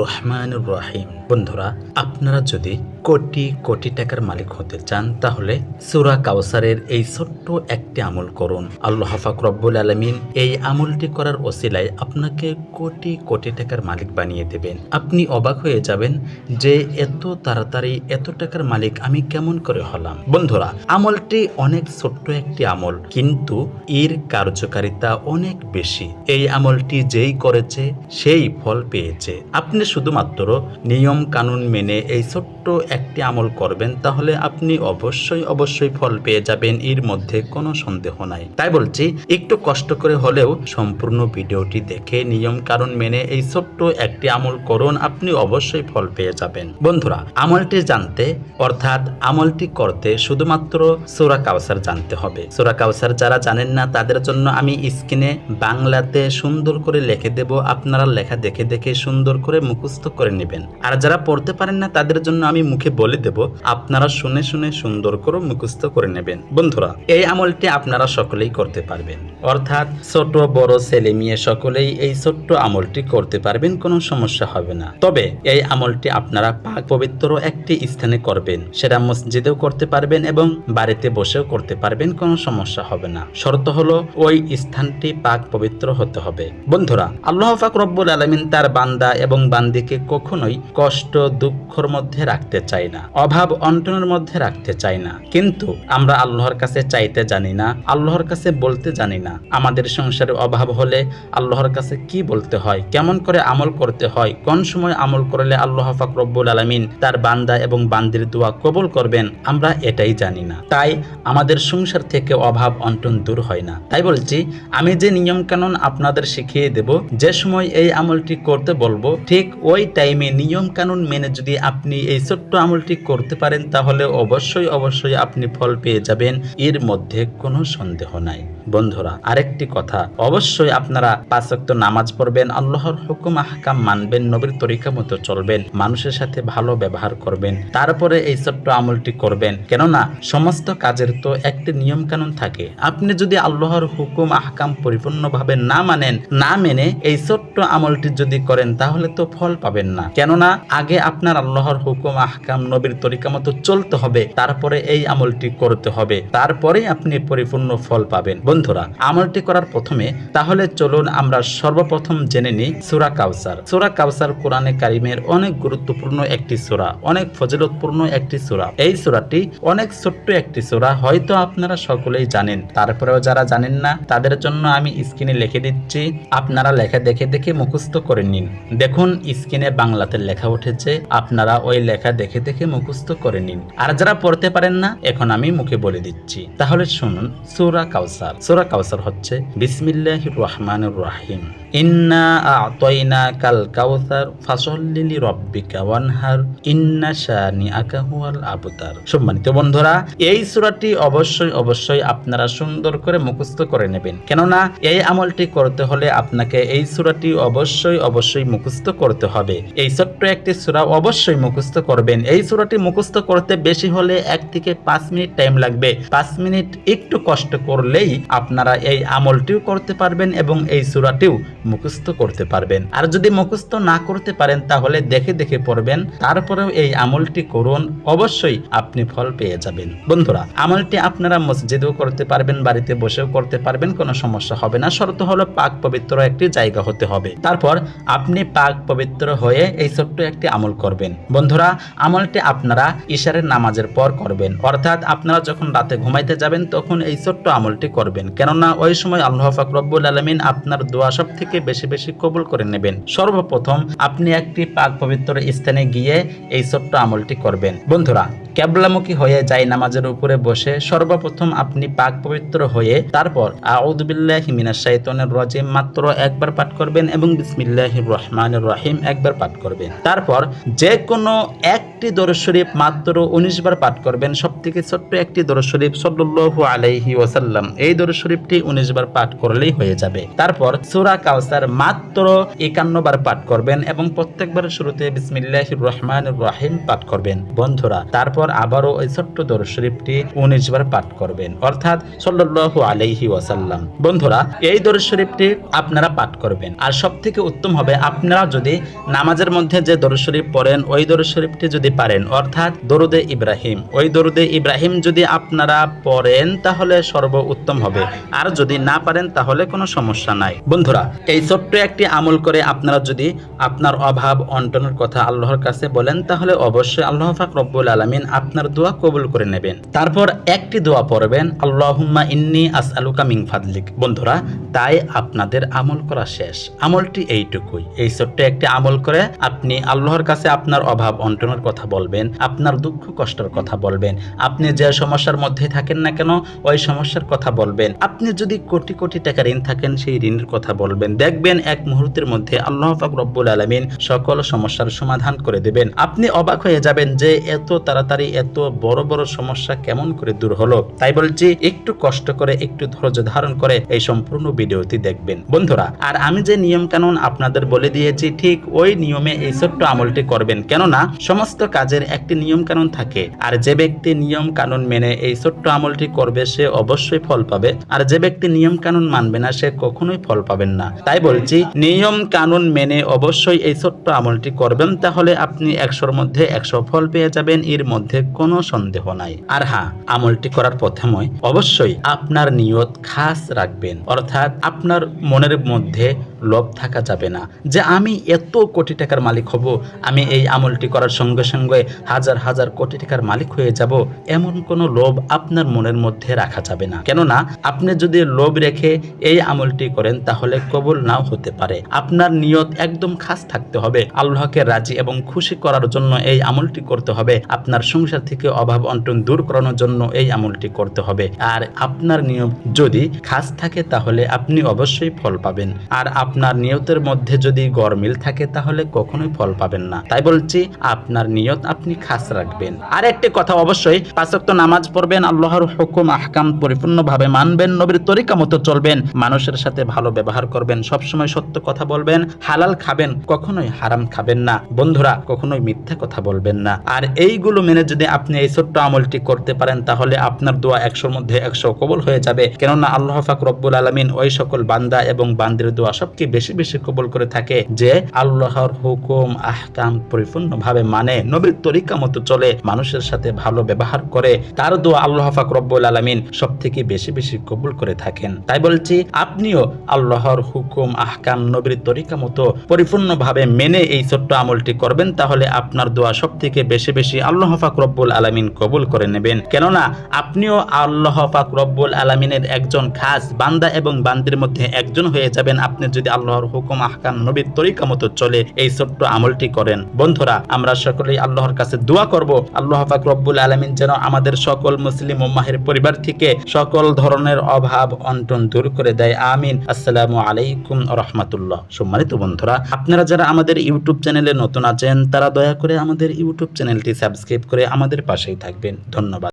রহমান রহিম। বন্ধুরা, আপনারা যদি কোটি কোটি টাকার মালিক হতে চান, তাহলে সুরা কাউসারের এই ছোট্ট একটি আমল করুন। আল্লাহ হাফাক রব্বুল আলমিন এই আমলটি করার ওসিলায় আপনাকে কোটি কোটি টাকার মালিক বানিয়ে দেবেন। আপনি অবাক হয়ে যাবেন যে এত তাড়াতাড়ি এত টাকার মালিক আমি কেমন করে হলাম। বন্ধুরা, আমলটি অনেক ছোট্ট একটি আমল, কিন্তু এর কার্যকারিতা অনেক বেশি। এই আমলটি যেই করেছে, সেই ফল পেয়েছে। আপনি শুধুমাত্র নিয়ম কানুন মেনে এই ছোট্ট একটি আমল করবেন, তাহলে আপনি অবশ্যই অবশ্যই ফল পেয়ে যাবেন, এর মধ্যে কোনো সন্দেহ নাই। তাই বলছি, একটু কষ্ট করে হলেও সম্পূর্ণ ভিডিওটি দেখে নিয়ম কানুন মেনে এই ছোট্ট একটি আমল করুন, আপনি অবশ্যই ফল পেয়ে যাবেন। বন্ধুরা, আমলটি জানতে, অর্থাৎ আমলটি করতে শুধুমাত্র সোরা কাউসার জানতে হবে। সোরা কাউসার যারা জানেন না, তাদের জন্য আমি স্ক্রিনে বাংলাতে সুন্দর করে লিখে দেব, আপনারা লেখা দেখে দেখে সুন্দর করে মুখস্থ করে নেবেন। আর যারা পড়তে পারেন না, তাদের জন্য আমি মুখে বলে দেব, আপনারা শুনে শুনে সুন্দর করে মুখস্থ করে নেবেন। বন্ধুরা, এই আমলটি আপনারা সকলেই করতে পারবেন। অর্থাৎ ছোট, বড়, ছেলে, মেয়ে সকলেই এই ছোট্ট আমলটি করতে পারবেন, কোনো সমস্যা হবে না। তবে এই আমলটি আপনারা পাক পবিত্র একটি স্থানে করবেন। সেটা মসজিদেও করতে পারবেন এবং বাড়িতে বসেও করতে পারবেন, কোনো সমস্যা হবে না। শর্ত হলো, ওই স্থানটি পাক পবিত্র হতে হবে। বন্ধুরা, আল্লাহ পাক রব্বুল আলমিন তার বান্দা এবং বান্দিকে কখনোই কষ্ট, দুঃখর মধ্যে রাখতে চায় না। অভাব অন্টনের মধ্যে রাখতে চায় না। কিন্তু আমরা আল্লাহর কাছে চাইতে জানি না, আল্লাহর কাছে বলতে জানি না। আমাদের সংসারে অভাব হলে আল্লাহর কাছে কি বলতে হয়, কেমন করে আমল করতে হয়, কোন সময় আমল করলে আল্লাহ পাক রব্বুল আলমিন তার বান্দা এবং বান্দির দোয়া কবুল করবেন, আমরা এটাই জানি না। তাই আমাদের সংসার থেকে অভাব অন্টন দূর হয় না। তাই বলছি, আমি যে নিয়ম কানুন আপনাদের শিখিয়ে দেব, যে সময় এই আমলটি করতে বলব, ঠিক ওই টাইমে নিয়ম কানুন মেনে যদি আপনি এই ছোট্ট আমলটি করতে পারেন, তাহলে অবশ্যই অবশ্যই আপনি ফল পেয়ে যাবেন। এর মধ্যে কোনো সন্দেহ নাই। বন্ধুরা, আরেকটি কথা, অবশ্যই আপনারা পাঁচক্ত নামাজ পড়বেন, আল্লাহর হুকুম, আহকাম মানবেন, নবীর তরিকা মতো চলবেন, মানুষের সাথে ভালো ব্যবহার করবেন, তারপরে এই ছোট্ট আমলটি করবেন। কেননা, সমস্ত কাজের তো একটি নিয়ম কানুন থাকে। আপনি যদি আল্লাহর হুকুম, আহকাম পরিপূর্ণভাবে না মানেন, না মেনে এই ছোট্ট আমলটি যদি করেন, তাহলে তো ফল পাবেন না। কেননা, আগে আপনার আল্লাহর হুকুম, আহকাম, নবীর তরিকা মতো চলতে হবে, তারপরে এই আমলটি করতে হবে। তারপরেই আপনি পরিপূর্ণ ফল পাবেন। বন্ধুরা, আমলটি করার প্রথমে, তাহলে চলুন আমরা সর্বপ্রথম জেনে নিই সুরা কাউসার সুরা কাউসার কোরআনে কারিমের অনেক গুরুত্বপূর্ণ একটি সুরা, অনেক ফজিলতপূর্ণ একটি সুরা। এই সুরাটি অনেক ছোট্ট একটি সুরা, হয়তো আপনারা সকলেই জানেন। তারপরেও যারা জানেন না, তাদের জন্য আমি স্ক্রিনে লিখে দিচ্ছি। আপনারা লেখা দেখে দেখে মুখস্থ করে নিন। দেখুন, স্ক্রিনে বাংলাতে লেখা উঠেছে, আপনারা ওই লেখা দেখে দেখে মুখস্থ করে নিন। আর যারা পড়তে পারেন না, এখন আমি মুখে বলে দিচ্ছি। তাহলে শুনুন, সুরা কাউসার সুরা কাউসার হচ্ছে বিসমিল্লাহ রহমানুর রাহিম। ইন্না আতয়না কাল ওয়ানহার, ইন্না শানি আকা আবতার। সম্মানিত বন্ধুরা, এই সূরাটি অবশ্যই অবশ্যই আপনারা সুন্দর করে মুখস্থ করে নেবেন। কেননা, এই আমলটি করতে হলে আপনাকে এই সূরাটি অবশ্যই অবশ্যই মুখস্থ করতে হবে। এই ছোট্ট একটি সূরা অবশ্যই মুখস্থ করবেন। এই সূরাটি মুখস্থ করতে বেশি হলে এক থেকে পাঁচ মিনিট টাইম লাগবে। পাঁচ মিনিট একটু কষ্ট করলেই আপনারা এই আমলটিও করতে পারবেন এবং এই সূরাটিও মুখস্থ করতে পারবেন। আর যদি মুখস্থ না করতে পারেন, তাহলে দেখে দেখে পড়বেন। তারপরেও এই আমলটি করুন, অবশ্যই আপনি ফল পেয়ে যাবেন। বন্ধুরা, আমলটি আপনারা মসজিদেও করতে পারবেন, বাড়িতে বসেও করতে পারবেন, কোনো সমস্যা হবে না। শর্ত হলো পাক পবিত্র একটি জায়গা হতে হবে। তারপর আপনি পাক পবিত্র হয়ে এই ছোট্ট একটি আমল করবেন। বন্ধুরা, আমলটি আপনারা ইশারের নামাজের পর করবেন। অর্থাৎ আপনারা যখন রাতে ঘুমাইতে যাবেন, তখন এই ছোট্ট আমলটি করবেন। কেননা ওই সময় আল্লাহ ফাকরবুল আলমিন আপনার দোয়া সব থেকে বেশি বেশি কবুল করে নেবেন। সর্বপ্রথম আপনি একটি পাক পবিত্র স্থানে গিয়ে এই ছোট্ট আমলটি করবেন। বন্ধুরা ক্যাবলামুখী হয়ে যাই নামাজের উপরে বসে সর্বপ্রথম আপনি পাক পবিত্র হয়ে তারপর আউদুবিল্লাহ মিনাশ শাইতানির রাজিম মাত্র একবার পাঠ করবেন এবং বিসমিল্লাহির রহমানির রহিম একবার পাঠ করবেন। তারপর যে কোনো এক একটি দরজ শরীফ মাত্র উনিশ বার পাঠ করবেন সব থেকে ছোট্ট একটি দরজ শরীফ সাল্লাল্লাহু আলাইহি ওয়াসাল্লাম। এই দরজ শরীফটি উনিশ বার পাঠ করলেই হয়ে যাবে। তারপর সূরা কাউসার মাত্র একান্ন বার পাঠ করবেন এবং প্রত্যেকবার শুরুতে বিসমিল্লাহির রহমানির রহিম পাঠ করবেন। বন্ধুরা, তারপর আবারও ওই ছোট্ট দরজ শরীফটি উনিশ বার পাঠ করবেন, অর্থাৎ সাল্লাল্লাহু আলাইহি ওয়াসাল্লাম। বন্ধুরা, এই দরজ শরীফটি আপনারা পাঠ করবেন। আর সব থেকে উত্তম হবে, আপনারা যদি নামাজের মধ্যে যে দরুদ শরীফ পড়েন, ওই দরুদ শরীফটি যদি পারেন, অর্থাৎ দরুদে ইব্রাহিম। ওই দরুদে ইব্রাহিম যদি আপনারা পড়েন, তাহলে সর্ব উত্তম হবে। আর যদি না পারেন, তাহলে কোনো সমস্যা নাই। বন্ধুরা, এই ছোট্ট একটি আমল করে আপনারা যদি আপনার অভাব অন্টনের কথা আল্লাহর কাছে বলেন, তাহলে অবশ্যই আল্লাহ পাক রব্বুল আলামিন আপনার দোয়া কবুল করে নেবেন। তারপর একটি দোয়া পড়বেন, আল্লাহুম্মা ইন্নি আসআলুকা মিন ফাদলিক। বন্ধুরা, তাই আপনাদের আমল করা শেষ। আমলটি এইটুকুই। এই ছোট্ট একটি আমল করে আপনি আল্লাহর কাছে আপনার অভাব অন্টনের কথা বলবেন, আপনার দুঃখ কষ্টের কথা বলবেন, আপনি যে সমস্যার মধ্যে থাকেন না কেন, ওই সমস্যার কথা বলবেন। আপনি যদি কোটি কোটি টাকা ঋণ থাকেন, সেই ঋণের কথা বলবেন। দেখবেন এক মুহূর্তের মধ্যে আল্লাহ রব্বুল আলামিন সকল সমস্যার সমাধান করে দেবেন। আপনি অবাক হয়ে যাবেন যে এত তাড়াতাড়ি এত বড় বড় সমস্যা কেমন করে দূর হলো। তাই বলছি, একটু কষ্ট করে, একটু ধৈর্য ধারণ করে এই সম্পূর্ণ ভিডিওটি দেখবেন। বন্ধুরা, আর আমি যে নিয়ম কানুন আপনাদের বলে দিয়েছি, ঠিক ওই নিয়মে এই ছোট্ট আমলটি করবেন। কেননা, সমস্ত কাজের একটি নিয়ম কানুন থাকে। আর যে ব্যক্তি নিয়ম কানুন মেনে এই ছোট্ট আমলটি করবে, সে অবশ্যই ফল পাবে। আর যে ব্যক্তি নিয়ম কানুন মানবে না, সে কখনোই ফল পাবেন না। তাই বলছি নিয়ম কানুন মেনে অবশ্যই এই ছোট্ট আমলটি করবেন, তাহলে আপনি একশোর মধ্যে একশো ফল পেয়ে যাবেন, এর মধ্যে কোনো সন্দেহ নাই। আর হ্যাঁ আমলটি করার প্রথমে অবশ্যই আপনার নিয়ত খাস রাখবেন। অর্থাৎ আপনার মনের মধ্যে লোভ থাকা যাবে না। যে আমি এত কোটি টাকার মালিক হব, আমি এই আমলটি করার সঙ্গে সঙ্গে হাজার হাজার কোটি টাকার মালিক হয়ে যাব, এমন কোনো লোভ আপনার মনের মধ্যে রাখা যাবে না। কেননা, আপনি যদি লোভ রেখে এই আমলটি করেন, তাহলে কবুল নাও হতে পারে। আপনার নিয়ত একদম খাস থাকতে হবে। আল্লাহকে রাজি এবং খুশি করার জন্য এই আমলটি করতে হবে। আপনার সংসার থেকে অভাব অন্টন দূর করানোর জন্য এই আমলটি করতে হবে। আর আপনার নিয়ম যদি খাস থাকে, তাহলে আপনি অবশ্যই ফল পাবেন। আর আপনার নিয়তের মধ্যে যদি গরমিল থাকে, তাহলে কখনোই ফল পাবেন না। তাই বলছি, আপনার নিয়ত আপনি খাস রাখবেন। আর একটি কথা অবশ্যই পাঁচক্ত নামাজ পড়বেন, আল্লাহর হুকুম, আহকাম পরিপূর্ণভাবে মানবেন, নবীর তরিকা মতো চলবেন, মানুষের সাথে ভালো ব্যবহার করবেন, সবসময় সত্য কথা বলবেন, হালাল খাবেন, কখনোই হারাম খাবেন না। বন্ধুরা, কখনোই মিথ্যা কথা বলবেন না। আর এইগুলো মেনে যদি আপনি এই ছোট্ট আমলটি করতে পারেন, তাহলে আপনার দোয়া একশোর মধ্যে একশো কবল হয়ে যাবে। কেননা আল্লাহ ফাক রব্বুল আলমিন ওই সকল বান্দা এবং বান্দির দোয়া সবকে বেশি বেশি কবল করে থাকে, যে আল্লাহর হুকুম, আহকাম পরিপূর্ণভাবে মানে নবীর তরিকা মতো চলে, মানুষের সাথে ভালো ব্যবহার করে, তার দোয়া আল্লাহ ফাক রব্বুল আলমিন সব থেকে বেশি বেশি কবুল করে থাকেন। তাই বলছি, আপনিও আল্লাহর হুকুম, আহকাম, নবীর তরিকা মতো পরিপূর্ণভাবে মেনে এই ছোট্ট আমলটি করবেন, তাহলে আপনার দোয়া সব থেকে বেশি বেশি আল্লাহ পাক রব্বুল আলামিন কবুল করে নেবেন। কেননা, আপনিও আল্লাহ পাক রব্বুল আলামিনের একজন খাস বান্দা এবং বান্দির মধ্যে একজন হয়ে যাবেন। আপনি যদি আল্লাহর হুকুম, আহকাম, নবীর তরিকা মতো চলে এই ছোট্ট আমলটি করেন। বন্ধুরা, আমরা সকলেই আল্লাহর কাছে দোয়া করব। আল্লাহ পাক রব্বুল আলমিন যেন আমাদের সকল মুসলিম উম্মাহের পরিবার থেকে সকল ধরনের অভাব অন্টন দূর করে দেয়। আমিন। আসসালামু আলাইকুম রহমাতুল্লাহ। সম্মানিত বন্ধুরা, আপনারা যারা আমাদের ইউটিউব চ্যানেলে নতুন আছেন, তারা দয়া করে আমাদের ইউটিউব চ্যানেলটি সাবস্ক্রাইব করে আমাদের পাশেই থাকবেন। ধন্যবাদ।